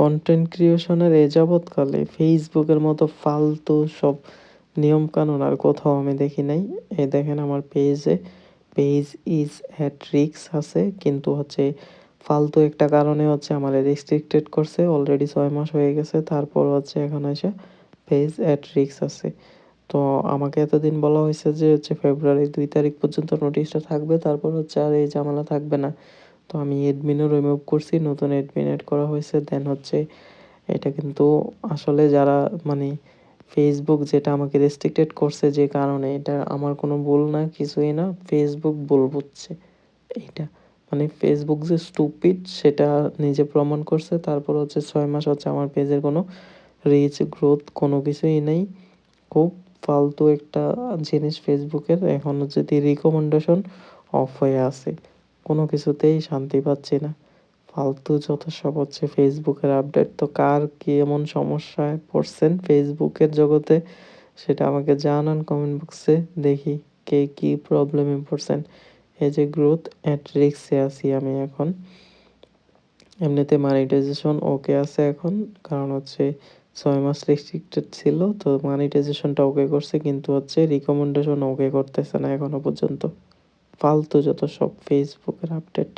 Content ক্রিয়েশনের এ যাবৎকালে ফেসবুকের মতো ফালতু সব নিয়মকানুন আর কোথাও আমি দেখি নাই। এই দেখেন আমার পেজে পেজ ইজ অ্যাট রিক্স আছে, কিন্তু হচ্ছে ফালতু একটা কারণে হচ্ছে আমার রেস্ট্রিক্টেড করছে অলরেডি ছয় মাস হয়ে গেছে, তারপর হচ্ছে এখন এসে পেজ অ্যাট রিক্স আছে। তো আমাকে এতদিন বলা হয়েছে যে হচ্ছে ফেব্রুয়ারি দুই তারিখ পর্যন্ত নোটিশটা থাকবে, তারপর হচ্ছে আর এই ঝামেলা থাকবে না। তো আমি এডমিনও রিমুভ করছি, নতুন এডমিন অ্যাড করা হয়েছে দেন হচ্ছে এটা কিন্তু আসলে যারা মানে ফেসবুক যেটা আমাকে রেস্ট্রিক্টেড করছে যে কারণে, এটা আমার কোনো ভুল না, কিছুই না ফেসবুক ভুল বুঝছে, এইটা। মানে ফেসবুক যে স্টুপিড সেটা নিজে প্রমাণ করছে, তারপর হচ্ছে ছয় মাস হচ্ছে আমার পেজের কোনো রিচ গ্রোথ কোনো কিছুই নেই। খুব ফালতু একটা জিনিস ফেসবুকের এখন যদি রিকমেন্ডেশন অফ হয়ে আছে। কোনো কিছুতেই শান্তি পাচ্ছি না। ফালতু যত সব হচ্ছে ফেসবুকের আপডেট তো কার কি এমন সমস্যায় পড়ছেন ফেসবুকের জগতে? সেটা আমাকে জানান কমেন্ট বক্সে দেখি কে কি প্রবলেমে পড়ছেন। এই যে গ্রোথ অ্যাট রিক্সে আছি আমি এখন। এমনিতে মানিটাইজেশন ওকে আছে এখন, কারণ হচ্ছে ছয় মাস রেস্ট্রিক্টেড ছিল, তো মানিটাইজেশনটা ওকে করছে, কিন্তু হচ্ছে রিকমেন্ডেশন ওকে করতেছে না এখনও পর্যন্ত। ফালতু যত সব ফেসবুকের আপডেট